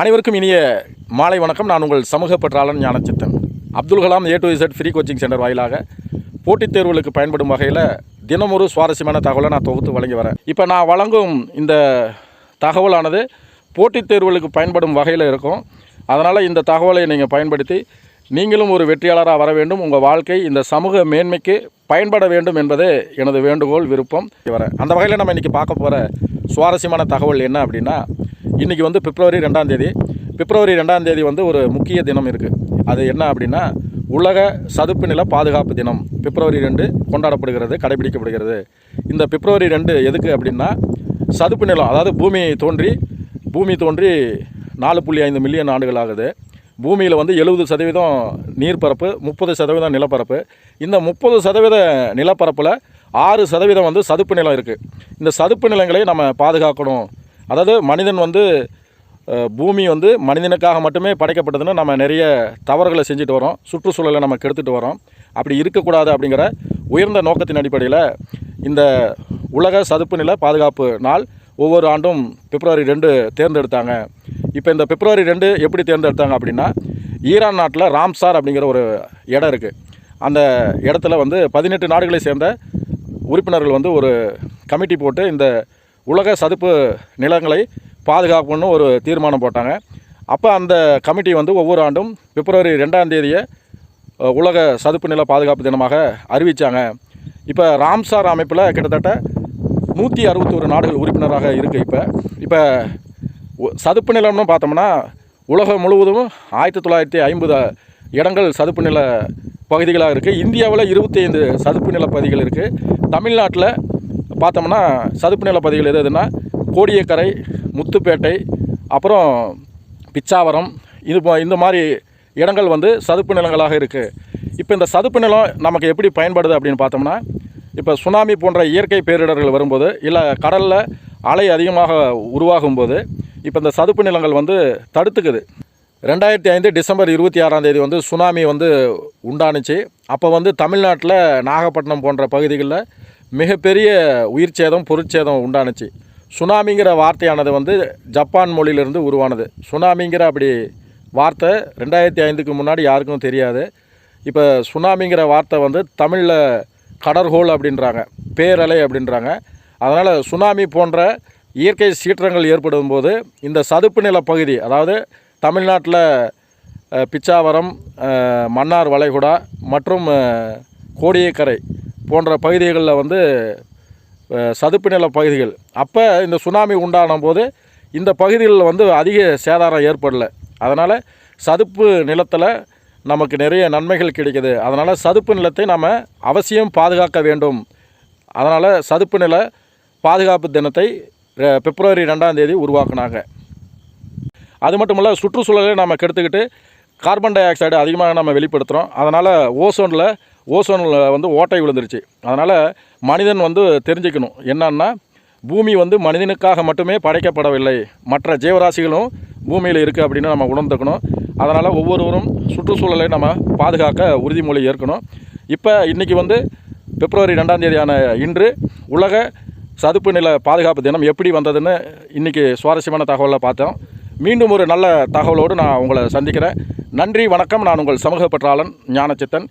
அனைவருக்கும் இனிய மாலை வணக்கம். நான் உங்கள் சமூக பற்றாளன் Gnanachithan. Abdul Kalam A to Z free coaching centre வாயிலாக போட்டித் தேர்வுகளுக்கு பயன்படும் வகையில் தினமொரு சுவாரஸ்யமான தகவலை நான் தொகுத்து வழங்கி வரேன். இப்போ நான் வழங்கும் இந்த தகவலானது போட்டித் தேர்வுகளுக்கு பயன்படும் வகையில் இருக்கும். அதனால் இந்த தகவலை நீங்கள் பயன்படுத்தி நீங்களும் ஒரு வெற்றியாளராக வர வேண்டும். உங்கள் வாழ்க்கை இந்த சமூக மேன்மைக்கு பயன்பட வேண்டும் என்பதே எனது வேண்டுகோள் விருப்பம். வரேன் அந்த வகையில் நம்ம இன்றைக்கி பார்க்க போகிற சுவாரஸ்யமான தகவல் என்ன அப்படின்னா இன்றைக்கி வந்து பிப்ரவரி ரெண்டாம் தேதி. பிப்ரவரி ரெண்டாம் தேதி வந்து ஒரு முக்கிய தினம் இருக்குது அது என்ன அப்படின்னா உலக சதுப்பு நில பாதுகாப்பு தினம். பிப்ரவரி ரெண்டு கொண்டாடப்படுகிறது கடைபிடிக்கப்படுகிறது. இந்த பிப்ரவரி ரெண்டு எதுக்கு அப்படின்னா சதுப்பு நிலம் அதாவது பூமி தோன்றி பூமி தோன்றி நாலு புள்ளி ஐந்து மில்லியன் ஆண்டுகள் ஆகுது. பூமியில் வந்து எழுபது சதவீதம் நீர்ப்பரப்பு முப்பது சதவீதம் நிலப்பரப்பு. இந்த முப்பது சதவீத நிலப்பரப்பில் ஆறு சதவீதம் வந்து சதுப்பு நிலம் இருக்குது இந்த சதுப்பு நிலங்களை நம்ம பாதுகாக்கணும். அதாவது மனிதன் வந்து பூமி வந்து மனிதனுக்காக மட்டுமே படைக்கப்பட்டதுன்னு நம்ம நிறைய தவறுகளை செஞ்சுட்டு வரோம். சுற்றுச்சூழலை நம்ம கெடுத்துட்டு வரோம். அப்படி இருக்கக்கூடாது அப்படிங்கிற உயர்ந்த நோக்கத்தின் அடிப்படையில் இந்த உலக சதுப்பு நில பாதுகாப்பு நாள் ஒவ்வொரு ஆண்டும் பிப்ரவரி ரெண்டு தேர்ந்தெடுத்தாங்க. இப்போ இந்த பிப்ரவரி ரெண்டு எப்படி தேர்ந்தெடுத்தாங்க அப்படின்னா ஈரான் நாட்டில் ராம்சார் அப்படிங்கிற ஒரு இடம் இருக்குது அந்த இடத்துல வந்து பதினெட்டு நாடுகளை சேர்ந்த உறுப்பினர்கள் வந்து ஒரு கமிட்டி போட்டு இந்த உலக சதுப்பு நிலங்களை பாதுகாக்கணும்னு ஒரு தீர்மானம் போட்டாங்க. அப்போ அந்த கமிட்டி வந்து ஒவ்வொரு ஆண்டும் பிப்ரவரி ரெண்டாம் தேதியை உலக சதுப்பு நில பாதுகாப்பு தினமாக அறிவித்தாங்க இப்போ ராம்சார் அமைப்பில் கிட்டத்தட்ட நூற்றி அறுபத்தோரு நாடுகள் உறுப்பினராக இருக்குது இப்போ. இப்போ சதுப்பு நிலம்னு பார்த்தோம்னா உலகம் முழுவதும் ஆயிரத்தி தொள்ளாயிரத்தி ஐம்பது இடங்கள் சதுப்பு நில பகுதிகளாக இருக்குது இந்தியாவில் இருபத்தி ஐந்து சதுப்பு நில பகுதிகள் இருக்குது தமிழ்நாட்டில் பார்த்தோம்னா சதுப்பு நில பகுதிகள் எது எதுனா கோடியக்கரை முத்துப்பேட்டை அப்புறம் பிச்சாவரம் இது போ- இந்த மாதிரி இடங்கள் வந்து சதுப்பு நிலங்களாக இருக்குது இப்போ இந்த சதுப்பு நிலம் நமக்கு எப்படி பயன்படுது அப்படின்னு பார்த்தோம்னா இப்போ சுனாமி போன்ற இயற்கை பேரிடர்கள் வரும்போது இல்லை கடலில் அலை அதிகமாக உருவாகும் போது இப்போ இந்த சதுப்பு நிலங்கள் வந்து தடுத்துக்குது. ரெண்டாயிரத்தி ஐந்து டிசம்பர் இருபத்தி ஆறாம் தேதி வந்து சுனாமி வந்து உண்டானுச்சு. அப்போ வந்து தமிழ்நாட்டில் நாகப்பட்டினம் போன்ற பகுதிகளில் மிகப்பெரிய உயிர் சேதம் பொருட்சேதம் உண்டானுச்சு. சுனாமிங்கிற வார்த்தையானது வந்து ஜப்பான் மொழியிலிருந்து உருவானது. சுனாமிங்கிற அப்படி வார்த்தை ரெண்டாயிரத்தி ஐந்துக்கு முன்னாடி யாருக்கும் தெரியாது. இப்போ சுனாமிங்கிற வார்த்தை வந்து தமிழில் கடற்கோள் அப்படின்றாங்க பேரலை அப்படின்றாங்க. அதனால் சுனாமி போன்ற இயற்கை சீற்றங்கள் ஏற்படும் போது இந்த சதுப்பு நில பகுதி அதாவது தமிழ்நாட்டில் பிச்சாவரம் மன்னார் வளைகுடா மற்றும் கோடியக்கரை போன்ற பகுதிகளில் வந்து சதுப்பு நில பகுதிகள். அப்போ இந்த சுனாமி உண்டான போது இந்த பகுதிகளில் வந்து அதிக சேதாரம் ஏற்படலை. அதனால் சதுப்பு நிலத்தில் நமக்கு நிறைய நன்மைகள் கிடைக்குது. அதனால் சதுப்பு நிலத்தை நம்ம அவசியம் பாதுகாக்க வேண்டும். அதனால் சதுப்பு நில பாதுகாப்பு தினத்தை பிப்ரவரி ரெண்டாம் தேதி உருவாக்குனாங்க. அது மட்டும் இல்லை சுற்றுச்சூழலை நம்ம கெடுத்துக்கிட்டு கார்பன் டை ஆக்சைடு அதிகமாக நம்ம வெளிப்படுத்துகிறோம் அதனால் ஓசோனில் ஓசோனில் வந்து ஓட்டை விழுந்துருச்சு. அதனால் மனிதன் வந்து தெரிஞ்சுக்கணும். என்னன்னா பூமி வந்து மனிதனுக்காக மட்டுமே படைக்கப்படவில்லை. மற்ற ஜீவராசிகளும் பூமியில் இருக்குது அப்படின்னு நம்ம உணர்ந்துக்கணும். அதனால் ஒவ்வொருவரும் சுற்றுச்சூழலை நம்ம பாதுகாக்க உறுதிமொழி ஏற்கணும். இப்போ இன்றைக்கி வந்து பிப்ரவரி ரெண்டாம் தேதியான இன்று உலக சதுப்பு நில பாதுகாப்பு தினம் எப்படி வந்ததுன்னு இன்றைக்கி சுவாரஸ்யமான தகவலை பார்த்தோம். மீண்டும் ஒரு நல்ல தகவலோடு நான் உங்களை சந்திக்கிறேன். நன்றி வணக்கம். நான் உங்கள் சமூக பற்றாளன் ஞானச்சித்தன்.